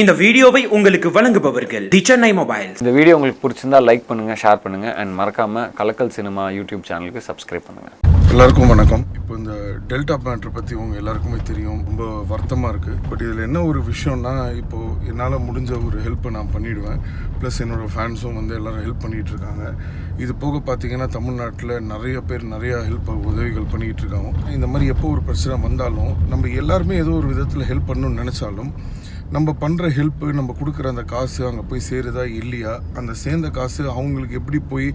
இந்த வீடியோவை உங்களுக்கு வழங்குபவர்கள் தி சென்னை மொபைல்ஸ். இந்த வீடியோ உங்களுக்கு பிடிச்சிருந்தா லைக் பண்ணுங்க ஷேர் பண்ணுங்க அண்ட் மறக்காம கலக்கல் சினிமா யூடியூப் சேனலுக்கு சப்ஸ்கிரைப் பண்ணுங்க. எல்லாருக்கும் வணக்கம். இப்போ இந்த டெல்டா மேட்ரு பற்றி உங்கள் எல்லாருக்குமே தெரியும். ரொம்ப வருத்தமாக இருக்குது பட் இதில் என்ன ஒரு விஷயம்னா இப்போது என்னால் முடிஞ்ச ஒரு ஹெல்ப்பை நான் பண்ணிடுவேன். ப்ளஸ் என்னோடய ஃபேன்ஸும் வந்து எல்லோரும் ஹெல்ப் பண்ணிகிட்டு இருக்காங்க. இது போக பார்த்தீங்கன்னா தமிழ்நாட்டில் நிறைய பேர் நிறையா ஹெல்ப் உதவிகள் பண்ணிகிட்டு இருக்காங்க. இந்த மாதிரி எப்போ ஒரு பிரச்சனை வந்தாலும் நம்ம எல்லாருமே ஏதோ ஒரு விதத்தில் ஹெல்ப் பண்ணணும்னு நினச்சாலும் நம்ம பண்ணுற ஹெல்ப்பு நம்ம கொடுக்குற அந்த காசு அங்கே போய் சேருதா இல்லையா? அந்த சேர்ந்த காசு அவங்களுக்கு எப்படி போய்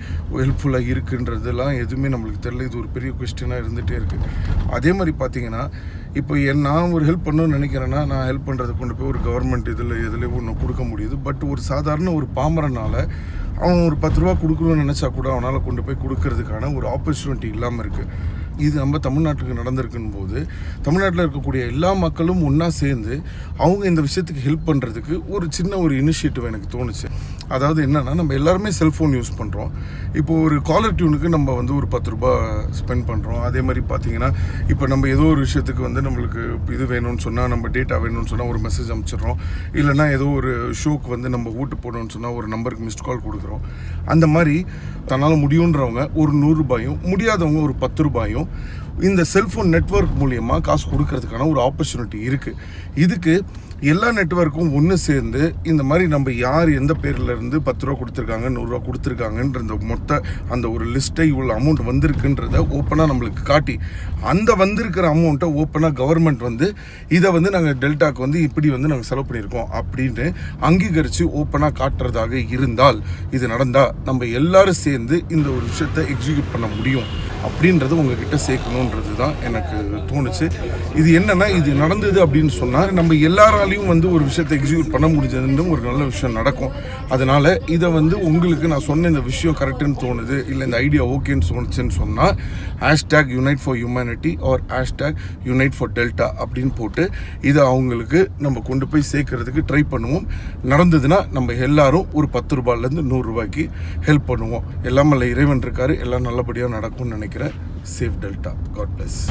ஹெல்ப்ஃபுல்லாக இருக்குன்றதெல்லாம் எதுவுமே நம்மளுக்கு தெரியல. இது ஒரு பெரிய கொஸ்டினாக இருந்துகிட்டே இருக்குது அதே மாதிரி பார்த்தீங்கன்னா இப்போ என் நான் ஒரு ஹெல்ப் பண்ணணும்னு நினைக்கிறேன்னா நான் ஹெல்ப் பண்ணுறதை கொண்டு போய் ஒரு கவர்மெண்ட் இதில் எதில் ஒன்று கொடுக்க முடியுது. பட் ஒரு சாதாரண ஒரு பாமரனால் அவன் ஒரு பத்து ரூபா கொடுக்கணும்னு நினச்சா கூட அவனால் கொண்டு போய் கொடுக்கறதுக்கான ஒரு ஆப்பர்ச்சுனிட்டி இல்லாமல் இருக்குது இது நம்ம தமிழ்நாட்டுக்கு நடந்திருக்குன்னு போது தமிழ்நாட்டில் இருக்கக்கூடிய எல்லா மக்களும் ஒன்றா சேர்ந்து அவங்க இந்த விஷயத்துக்கு ஹெல்ப் பண்ணுறதுக்கு ஒரு சின்ன ஒரு இனிஷியேட்டிவ் எனக்கு தோணுச்சு. அதாவது என்னன்னா நம்ம எல்லாருமே செல்ஃபோன் யூஸ் பண்ணுறோம் இப்போ ஒரு காலர் டியூனுக்கு நம்ம வந்து ஒரு பத்து ரூபாய் ஸ்பெண்ட் பண்ணுறோம் அதே மாதிரி பார்த்தீங்கன்னா இப்போ நம்ம ஏதோ ஒரு விஷயத்துக்கு வந்து நம்மளுக்கு இது வேணும்னு சொன்னால் நம்ம டேட்டா வேணும்னு சொன்னால் ஒரு மெசேஜ் அனுப்பிச்சிடுறோம் இல்லைன்னா ஏதோ ஒரு ஷோக்கு வந்து நம்ம ஓட்டு போடணும்னு சொன்னால் ஒரு நம்பருக்கு மிஸ்ட் கால் கொடுக்குறோம். அந்த மாதிரி தன்னால் முடியுன்றவங்க ஒரு நூறுரூபாயும் முடியாதவங்க ஒரு பத்து ரூபாயும் இந்த செல்ஃபோன் நெட்வொர்க் மூலியமாக காசு கொடுக்கறதுக்கான ஒரு ஆப்பர்ச்சுனிட்டி இருக்குது இதுக்கு எல்லா நெட்வொர்க்கும் ஒன்று சேர்ந்து இந்த மாதிரி நம்ம யார் எந்த பேரில் இருந்து பத்து ரூபா கொடுத்துருக்காங்க நூறுரூவா கொடுத்துருக்காங்கன்ற இந்த மொத்த அந்த ஒரு லிஸ்ட்டை இவ்வளோ அமௌண்ட் வந்திருக்குன்றத ஓப்பனாக நம்மளுக்கு காட்டி அந்த வந்திருக்கிற அமௌண்ட்டை ஓப்பனாக கவர்மெண்ட் வந்து இதை வந்து நாங்கள் டெல்டாக்கு வந்து இப்படி வந்து நாங்கள் செலவு பண்ணியிருக்கோம் அப்படின்னு அங்கீகரித்து ஓப்பனாக காட்டுறதாக இருந்தால் இது நடந்தால் நம்ம எல்லாரும் சேர்ந்து இந்த ஒரு விஷயத்தை எக்ஸிக்யூட் பண்ண முடியும் அப்படின்றது உங்ககிட்ட சேர்க்கணுன்றது தான் எனக்கு தோணுச்சு. இது என்னென்னா இது நடந்தது அப்படின்னு சொன்னால் நம்ம உங்களாலையும் வந்து ஒரு விஷயத்தை எக்ஸிக்யூட் பண்ண முடிஞ்சதுன்னு ஒரு நல்ல விஷயம் நடக்கும். அதனால இதை வந்து உங்களுக்கு நான் சொன்ன இந்த விஷயம் கரெக்டுன்னு தோணுது இல்லை இந்த ஐடியா ஓகேன்னு தோணுச்சுன்னு சொன்னால் hashtag unite for humanity or hashtag unite for delta அப்படின்னு போட்டு இதை அவங்களுக்கு நம்ம கொண்டு போய் சேர்க்கறதுக்கு ட்ரை பண்ணுவோம். நடந்ததுன்னா நம்ம எல்லாரும் ஒரு பத்து ரூபாயிலேருந்து நூறுரூபாய்க்கு ஹெல்ப் பண்ணுவோம். எல்லாம் இல்லை இறைவன் இருக்காரு எல்லாம் நல்லபடியாக நடக்கும்னு நினைக்கிறேன். Safe delta God plus